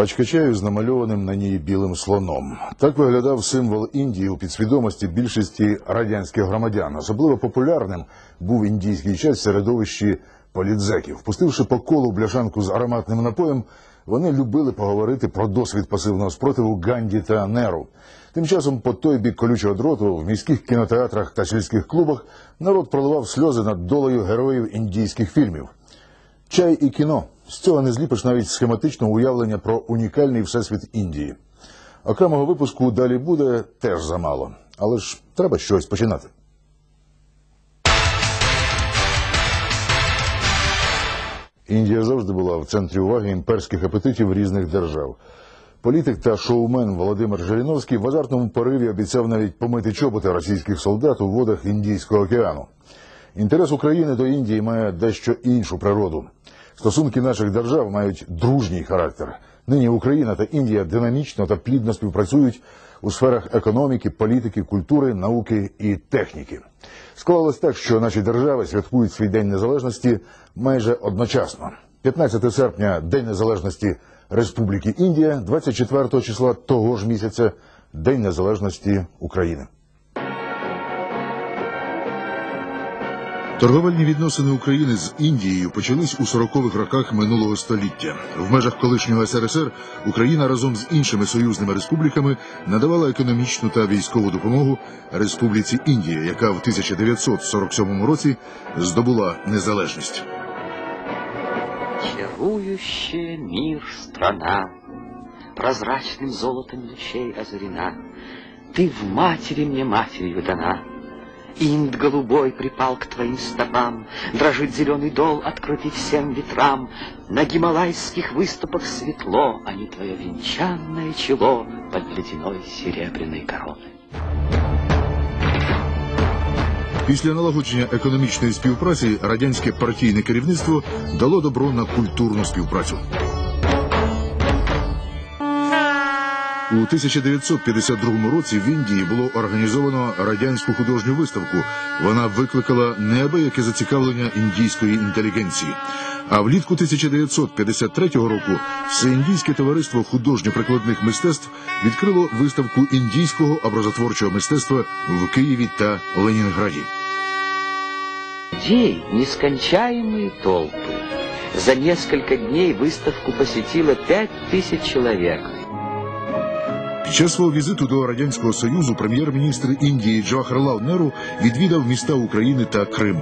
Пачка чаю з намальованим на ній білим слоном. Так виглядав символ Індії у підсвідомості більшості радянських громадян. Особливо популярним був індійський чай в середовищі політзеків. Пустивши по колу бляшанку з ароматним напоєм, вони любили поговорити про досвід пасивного спротиву Ганді та Неру. Тим часом, по той бік колючого дроту, в міських кінотеатрах та сільських клубах народ проливав сльози над долею героїв індійських фільмів. Чай і кіно з цього не зліпиш навіть схематичного уявлення про унікальний всесвіт Індії. Окремого випуску далі буде теж замало, але ж треба щось починати. Індія завжди була в центрі уваги імперських апетитів різних держав. Політик та шоумен Володимир Жириновський в азартному пориві обіцяв навіть помити чоботи російських солдат у водах Індійського океану. Інтерес України до Індії має дещо іншу природу. Стосунки наших держав мають дружній характер. Нині Україна та Індія динамічно та плідно співпрацюють у сферах економіки, політики, культури, науки і техніки. Склалось так, що наші держави святкують свій День Незалежності майже одночасно. 15 серпня День Незалежності Республіки Індія, 24 числа того ж місяця День Незалежності України. Торговельні відносини України з Індією почались у 40-х роках минулого століття. В межах колишнього СРСР Україна разом з іншими союзними республіками надавала економічну та військову допомогу Республіці Індія, яка в 1947 році здобула незалежність. Чарующая мир страна, Прозрачным золотом лучей озарена, Ты в матери мне матерью дана. Инд голубой припал к твоим стопам, Дрожит зеленый дол, открытый всем ветрам. На гималайских выступах светло, А не твое венчанное чело Под ледяной серебряной короной. Після налагодження економічної співпраці радянське партійне керівництво дало добро на культурну співпрацю. У 1952 році в Індії було організовано радянську художню виставку. Вона викликала неабияке зацікавлення індійської інтелігенції. А влітку 1953 року Всеіндійське товариство художньо-прикладних мистецтв відкрило виставку індійського образотворчого мистецтва в Києві та Ленінграді. Людей нескончаемые толпы. За несколько дней выставку посетило пять тысяч человек. під час свого візиту до радянського союзу прем'єр-міністр Індії Джавахарлал Неру відвідав міста України та Крим.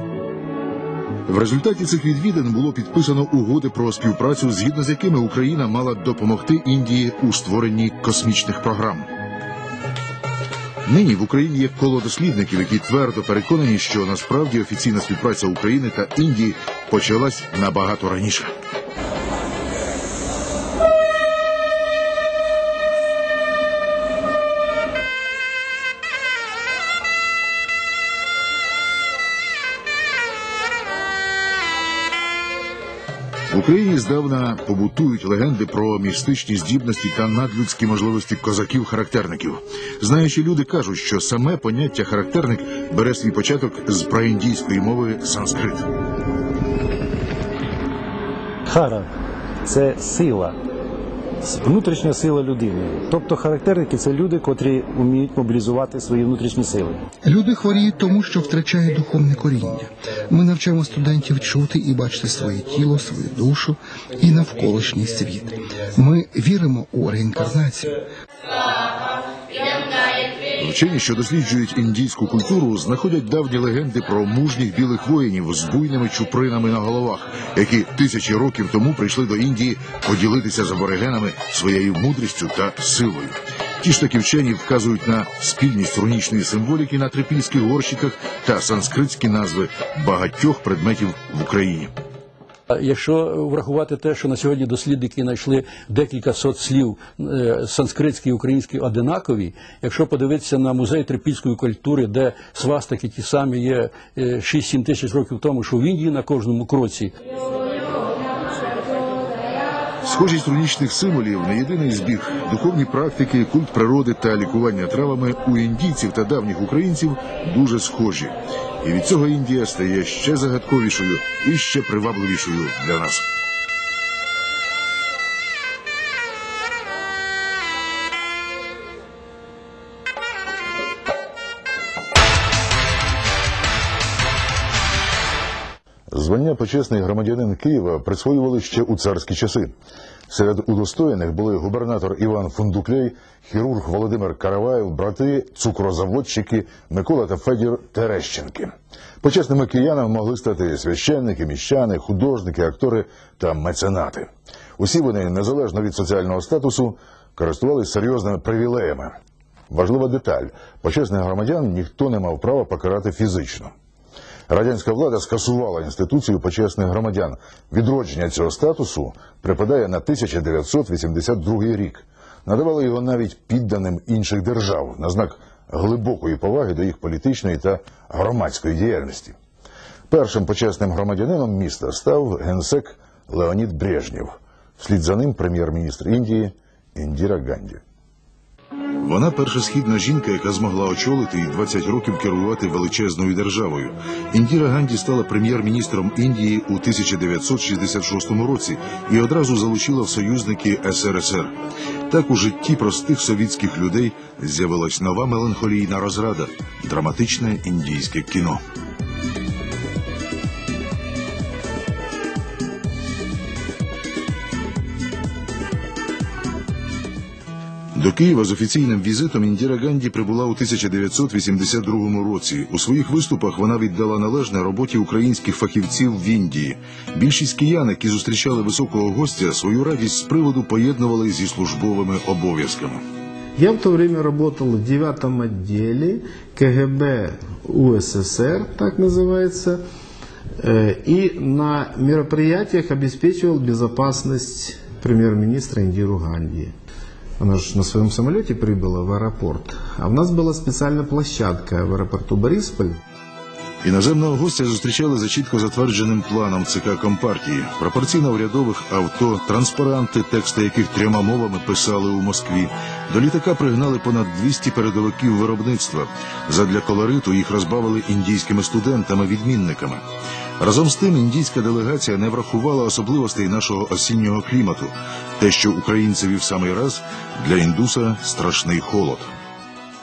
В результаті цих відвідин було підписано угоди про співпрацю, згідно з якими Україна мала допомогти Індії у створенні космічних програм. Нині в Україні є коло дослідників, які твердо переконані, що насправді офіційна співпраця України та Індії почалась набагато раніше. Україні здавна побутують легенди про містичні здібності та надлюдські можливості козаків-характерників. Знаючі люди кажуть, що саме поняття характерник бере свій початок з праіндійської мови санскрит. Хара це сила, внутрішня сила людини. Тобто характерники це люди, котрі вміють мобілізувати свої внутрішні сили. Люди хворіють тому, що втрачають духовне коріння. Ми навчаємо студентів чути і бачити своє тіло, свою душу і навколишній світ. Ми віримо у реінкарнацію. Вчені, що досліджують індійську культуру, знаходять давні легенди про мужніх білих воїнів з буйними чупринами на головах, які тисячі років тому прийшли до Індії поділитися з аборигенами своєю мудрістю та силою. Ті ж такі вчені вказують на спільність рунічної символіки на трипільських горщиках та санскритські назви багатьох предметів в Україні. Якщо врахувати те, що на сьогодні дослідники знайшли декілька сот слів е, санскритські і українські одинакові, якщо подивитися на музей трипільської культури, де свастики ті самі є е, 6-7 тисяч років тому, що в Індії на кожному кроці, Схожість рунічних символів не єдиний збіг. Духовні практики, культ природи та лікування травами у індійців та давніх українців дуже схожі. І від цього Індія стає ще загадковішою і ще привабливішою для нас. Звання почесний громадянин Києва присвоювали ще у царські часи. Серед удостоєних були губернатор Іван Фундуклей, хірург Володимир Караваєв, брати, цукрозаводчики Микола та Федір Терещенки. Почесними киянами могли стати священники, міщани, художники, актори та меценати. Усі вони, незалежно від соціального статусу, користувалися серйозними привілеями. Важлива деталь: почесних громадян ніхто не мав права покарати фізично. Радянська влада скасувала інституцію почесних громадян. Відродження цього статусу припадає на 1982 рік. Надавали його навіть підданим інших держав на знак глибокої поваги до їх політичної та громадської діяльності. Першим почесним громадянином міста став генсек Леонід Брежнєв. Вслід за ним прем'єр-міністр Індії Індіра Ганді. Вона перша східна жінка, яка змогла очолити і 20 років керувати величезною державою. Індіра Ганді стала прем'єр-міністром Індії у 1966 році і одразу залучила в союзники СРСР. Так у житті простих совітських людей з'явилась нова меланхолійна розрада драматичне індійське кіно. До Києва з офіційним візитом Індіра Ганді прибула у 1982 році. У своїх виступах вона віддала належне роботі українських фахівців в Індії. Більшість киян, які зустрічали високого гостя, свою радість з приводу поєднували зі службовими обов'язками. Я в то время работал в девятом отделе КГБ УССР, так называется, э, и на мероприятиях обеспечивал безопасность премьер-министра Индиру Ганди. Она же на своем самолете прибыла в аэропорт. А у нас была специальная площадка в аэропорту Борисполь. Іноземного гостя зустрічали за чітко затвердженим планом ЦК Компартії. Пропорційно урядових авто, транспаранти, тексти яких трьома мовами писали у Москві. До літака пригнали понад 200 передовиків виробництва. Задля колориту їх розбавили індійськими студентами-відмінниками. Разом з тим, індійська делегація не врахувала особливостей нашого осіннього клімату. Те, що українцеві в самий раз, для індуса страшний холод.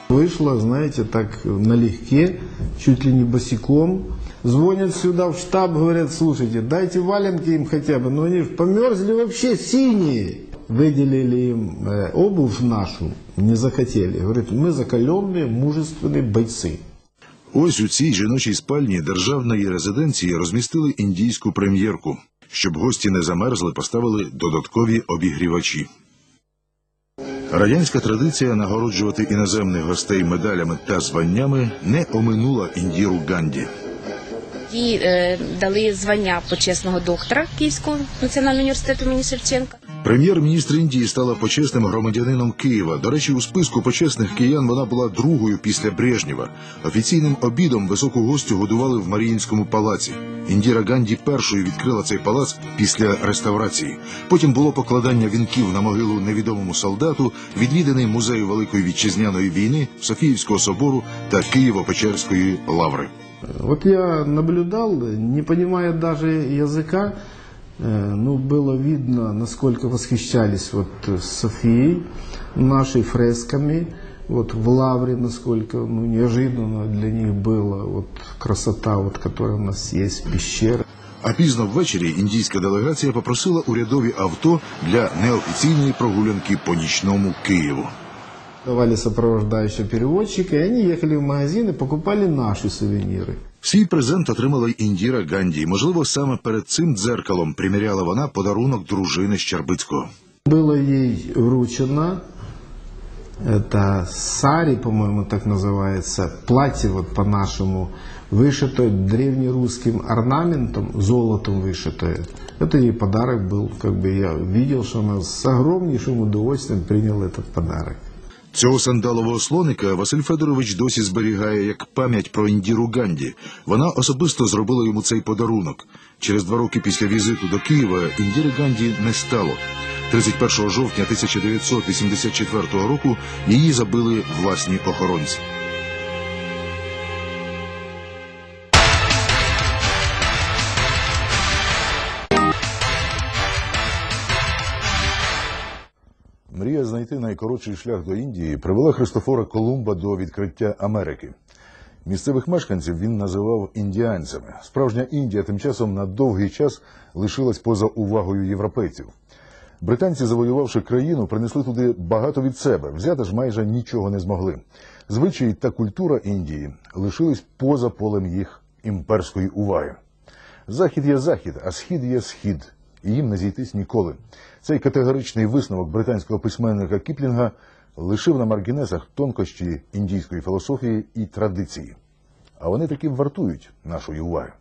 Вышла, знаете, так налегке, чуть ли не босиком. Звонят сюда в штаб, говорят, слушайте, дайте валенки им хотя бы, но они ж померзли вообще синие. Выделили им э, обувь нашу, не захотели. Говорят, мы закаленные, мужественные бойцы. Ось у цій жіночій спальні державної резиденції розмістили індійську прем'єрку. Щоб гості не замерзли, поставили додаткові обігрівачі. Радянська традиція нагороджувати іноземних гостей медалями та званнями не оминула Індіру Ганді. Їй е, дали звання почесного доктора Київського національного університету імені Шевченка. Прем'єр-міністр Індії стала почесним громадянином Києва. До речі, у списку почесних киян вона була другою після Брежнєва. Офіційним обідом високу гостю годували в Маріїнському палаці. Індіра Ганді першою відкрила цей палац після реставрації. Потім було покладання вінків на могилу невідомому солдату, відвіданий музей Великої вітчизняної війни, Софіївського собору та Києво-Печерської лаври. Вот я наблюдал, не понимая даже языка, э, ну, было видно, насколько восхищались вот э, Софией, нашей фресками, вот в Лавре, насколько ну, неожиданно для них было вот красота, вот, которая у нас есть, пещера. А пізно ввечері індійська делегація попросила урядові авто для неофіційної прогулянки по нічному Києву. Давали сопровождающего переводчика, и они ехали в магазин и покупали наши сувениры. Свій презент отримала й Індіра Ганді. Можливо, саме перед цим дзеркалом приміряла вона подарунок дружини Щербицького. Было ей вручено, это сари, по-моему, так называется, платье вот по-нашему, вышитое древнерусским орнаментом, золотом вышитое. Это ей подарок был, как бы я видел, что она с огромнейшим удовольствием приняла этот подарок. Цього сандалового слоника Василь Федорович досі зберігає як пам'ять про Індіру Ганді. Вона особисто зробила йому цей подарунок. Через два роки після візиту до Києва Індіри Ганді не стало. 31 жовтня 1984 року її забили власні охоронці. Мрія знайти найкоротший шлях до Індії привела Христофора Колумба до відкриття Америки. Місцевих мешканців він називав індіанцями. Справжня Індія тим часом на довгий час лишилась поза увагою європейців. Британці, завоювавши країну, принесли туди багато від себе, взяти ж майже нічого не змогли. Звичаї та культура Індії лишились поза полем їх імперської уваги. Захід є захід, а схід є схід, і їм не зійтись ніколи. Цей категоричний висновок британського письменника Кіплінга лишив на маргінесах тонкощі індійської філософії і традиції. А вони таки вартують нашої уваги.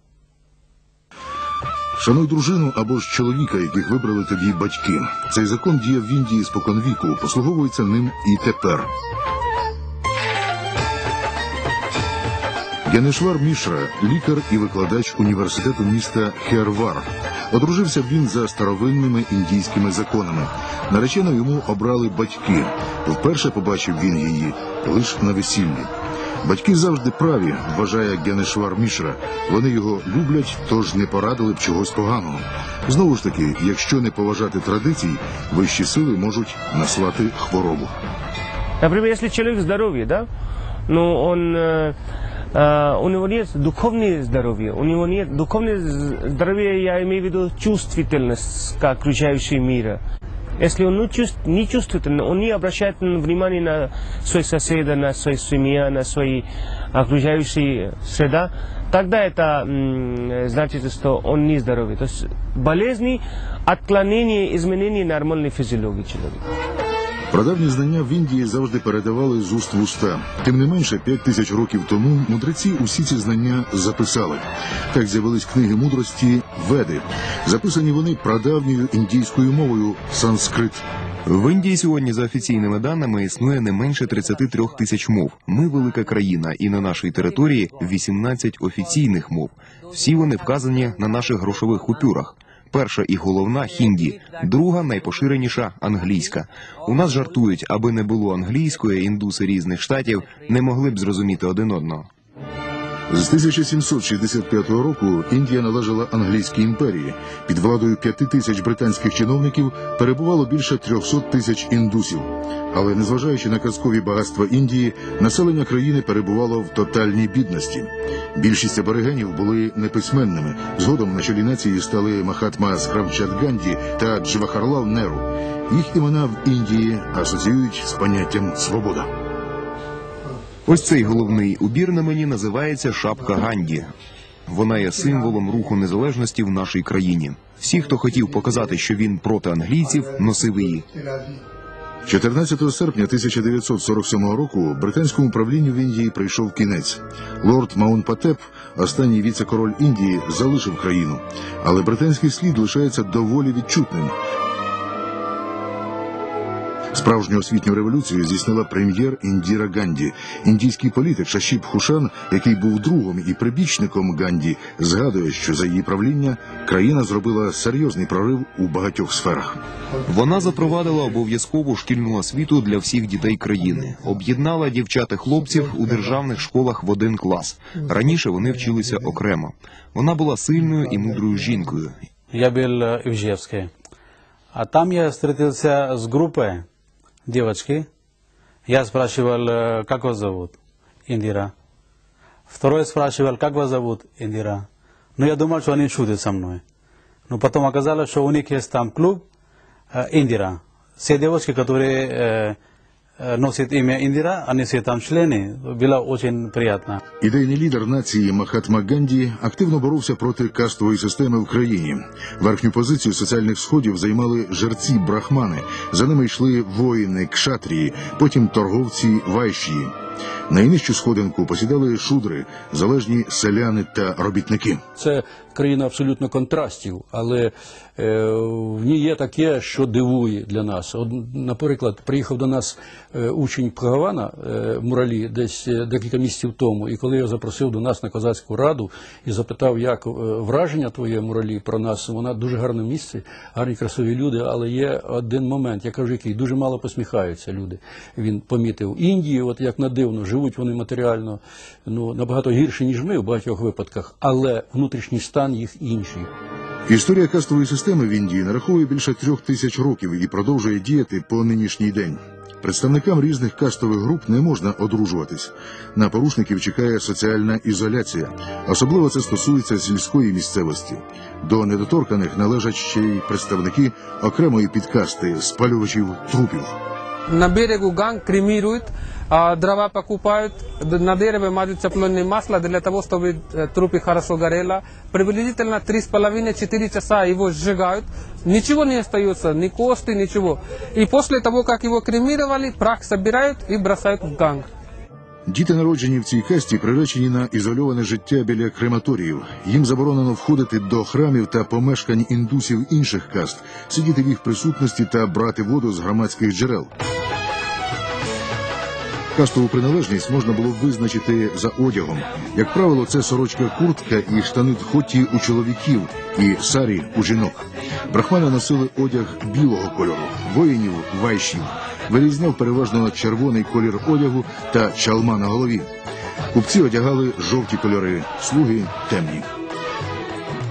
Шануй дружину або ж чоловіка, яких вибрали тобі батьки. Цей закон діяв в Індії споконвіку, послуговується ним і тепер. Янешвар Мішра, лікар і викладач університету міста Хервар. Одружився він за старовинними індійськими законами. Наречено йому обрали батьки. Вперше побачив він її лише на весіллі. Батьки завжди праві, вважає Гянешвар Мішра. Вони його люблять, тож не порадили б чогось поганого. Знову ж таки, якщо не поважати традицій, вищі сили можуть наслати хворобу. Например, если человек здоровье, да, но он, э, э, у него нет духовное здоровье, у него нет духовное з- здоровье, я имею в виду чувствительность, как окружающий мира. Если он не, чувств, не чувствителен, он не обращает внимания на своих соседа, на свою семью, на свои окружающие среда, тогда это м, значит, что он не здоровый. То есть болезни, отклонения, изменения нормальной физиологии человека. Прадавні знання в Індії завжди передавали з уст в уста. Тим не менше, п'ять тисяч років тому мудреці усі ці знання записали. Так з'явились книги мудрості Веди. Записані вони прадавньою індійською мовою санскрит. В Індії сьогодні, за офіційними даними, існує не менше 33 тисяч мов. Ми велика країна, і на нашій території 18 офіційних мов. Всі вони вказані на наших грошових купюрах. Перша і головна хінді, друга найпоширеніша англійська. У нас жартують, аби не було англійської, індуси різних штатів не могли б зрозуміти один одного. З 1765 року Індія належала англійській імперії. Під владою п'яти тисяч британських чиновників перебувало більше 300 тисяч індусів. Але незважаючи на казкові багатства Індії, населення країни перебувало в тотальній бідності. Більшість аборигенів були неписьменними. Згодом на чолі нації стали Махатма Скравчат Ганді та Джвахарлал Неру. Їх імена в Індії асоціюють з поняттям свобода. Ось цей головний убір на мені називається шапка Ганді. Вона є символом руху незалежності в нашій країні. Всі, хто хотів показати, що він проти англійців, носив її. 14 серпня 1947 року британському правлінню в Індії прийшов кінець. Лорд Маунпатеп, останній віце-король Індії, залишив країну, але британський слід лишається доволі відчутним. Справжню освітню революцію здійснила прем'єр Індіра Ганді. Індійський політик Шашіб Хушан, який був другом і прибічником Ганді, згадує, що за її правління країна зробила серйозний прорив у багатьох сферах. Вона запровадила обов'язкову шкільну освіту для всіх дітей країни, об'єднала дівчат і хлопців у державних школах в один клас. Раніше вони вчилися окремо. Вона була сильною і мудрою жінкою. Я был э. А там я встретился с группой девочки. Я спрашивал, э, как вас зовут? Индира. Второй спрашивал, как вас зовут? Индира. Ну, я думал, что они шутят со мной. Но потом оказалось, что у них есть там клуб э, Индира. Все девочки, которые э, э, носят имя Индира, они все там члены. Было очень приятно. Ідейний лідер нації Махатма Ганді активно боровся проти кастової системи в країні. Верхню позицію соціальних сходів займали жерці брахмани. За ними йшли воїни кшатрії, потім торговці вайшії. Найнижчу сходинку посідали шудри, залежні селяни та робітники. Це країна абсолютно контрастів, але е, в ній є таке, що дивує для нас. От, наприклад, приїхав до нас е, учень Пхагавана е, Муралі десь е, декілька місяців тому, і коли я запросив до нас на козацьку раду і запитав, як е, враження твоє Муралі про нас, вона дуже гарне місце, гарні красиві люди, але є один момент, я кажу, який дуже мало посміхаються люди. Він помітив Індії, от як на дивно, живуть вони матеріально ну, набагато гірше, ніж ми в багатьох випадках, але внутрішній стан їх інший. Історія кастової системи в Індії нараховує більше трьох тисяч років і продовжує діяти по нинішній день. представникам різних кастових груп не можна одружуватись. На порушників чекає соціальна ізоляція. Особливо це стосується сільської місцевості. До недоторканих належать ще й представники окремої підкасти спалювачів трупів. На берегу ганг кремируют, а дрова покупают, д- на дереве мажут цеплонное масло для того, чтобы э, трупы хорошо горело. Приблизительно 3,5-4 часа его сжигают, ничего не остается, ни кости, ничего. И после того, как его кремировали, прах собирают и бросают в ганг. Діти, народжені в цій касті, приречені на ізольоване життя біля крематоріїв. Їм заборонено входити до храмів та помешкань індусів інших каст, сидіти в їх присутності та брати воду з громадських джерел. Кастову приналежність можна було визначити за одягом. Як правило, це сорочка куртка і штани дхоті у чоловіків і сарі у жінок. Брахмани носили одяг білого кольору, воїнів вайшів. Вирізняв переважно червоний колір одягу та чалма на голові. Купці одягали жовті кольори, слуги темні.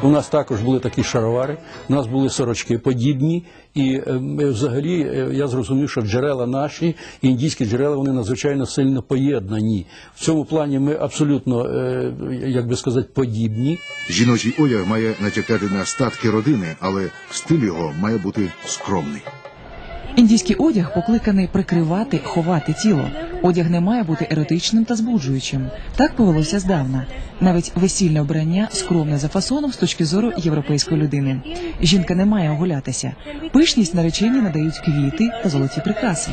У нас також були такі шаровари, у нас були сорочки подібні, і е, взагалі е, я зрозумів, що джерела наші індійські джерела вони надзвичайно сильно поєднані. В цьому плані ми абсолютно, е, як би сказати, подібні. Жіночий одяг має натякати на статки родини, але стиль його має бути скромний. Індійський одяг покликаний прикривати, ховати тіло. Одяг не має бути еротичним та збуджуючим. Так повелося здавна. Навіть весільне обрання скромне за фасоном з точки зору європейської людини. Жінка не має оголятися. Пишність наречені надають квіти та золоті прикраси.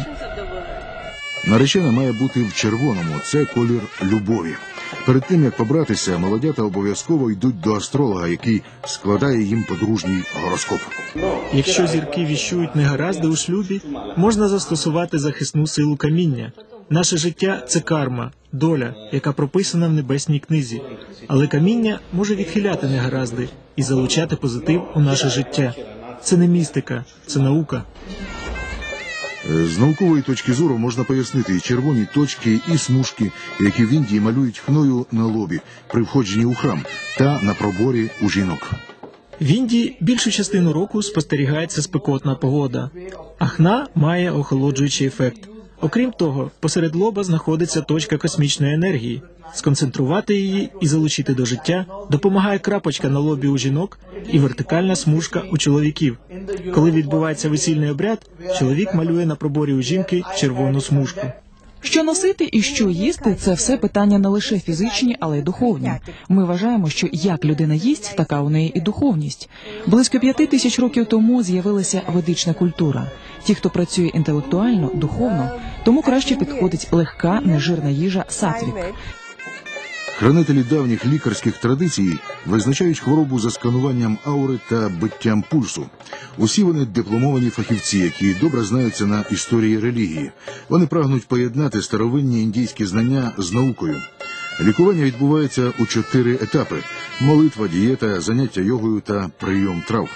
Наречена має бути в червоному. Це колір любові. Перед тим як побратися, молодята обов'язково йдуть до астролога, який складає їм подружній гороскоп. Якщо зірки віщують негаразди у шлюбі, можна застосувати захисну силу каміння. Наше життя це карма, доля, яка прописана в небесній книзі. Але каміння може відхиляти негаразди і залучати позитив у наше життя. Це не містика, це наука. Е, З наукової точки зору можна пояснити червоні точки, і смужки, які в Індії малюють хною на лобі при входженні у храм та на проборі у жінок. В Індії більшу частину року спостерігається спекотна погода, а хна має охолоджуючий ефект. Окрім того, посеред лоба знаходиться точка космічної енергії. Сконцентрувати її і залучити до життя допомагає крапочка на лобі у жінок і вертикальна смужка у чоловіків. Коли відбувається весільний обряд, чоловік малює на проборі у жінки червону смужку. Що носити і що їсти це все питання не лише фізичні, але й духовні. Ми вважаємо, що як людина їсть, така у неї і духовність. Близько п'яти тисяч років тому з'явилася ведична культура. Ті, хто працює інтелектуально, духовно, тому краще підходить легка, нежирна їжа сатвік. Хранителі давніх лікарських традицій визначають хворобу за скануванням аури та биттям пульсу. Усі вони дипломовані фахівці, які добре знаються на історії релігії. Вони прагнуть поєднати старовинні індійські знання з наукою. Лікування відбувається у чотири етапи: молитва, дієта, заняття йогою та прийом трав.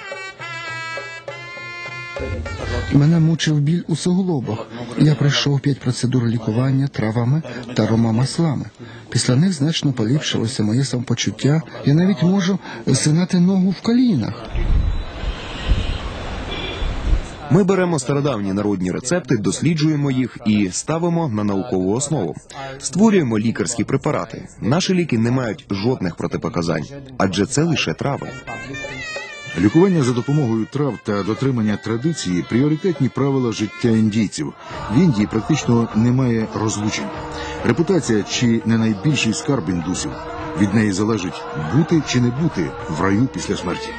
Мене мучив біль у суглобах. Я пройшов п'ять процедур лікування травами та аромамаслами. Після них значно поліпшилося моє самопочуття. Я навіть можу згинати ногу в колінах. Ми беремо стародавні народні рецепти, досліджуємо їх і ставимо на наукову основу. Створюємо лікарські препарати. Наші ліки не мають жодних протипоказань, адже це лише трави. Лікування за допомогою трав та дотримання традиції пріоритетні правила життя індійців. В Індії практично немає розлучень. Репутація чи не найбільший скарб індусів. Від неї залежить бути чи не бути в раю після смерті.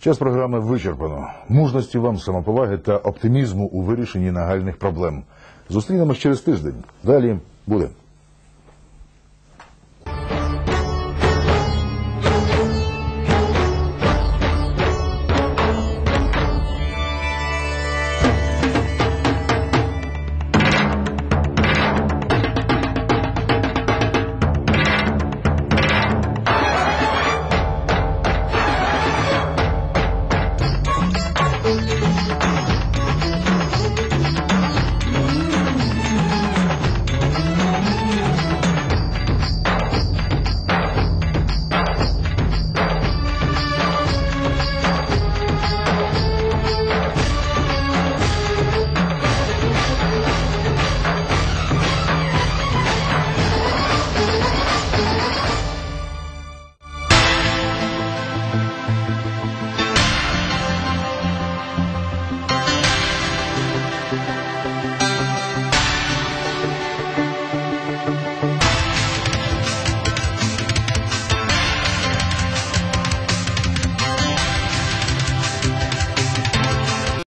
Час програми вичерпано. Мужності вам, самоповаги та оптимізму у вирішенні нагальних проблем. Зустрінемось через тиждень. Далі буде.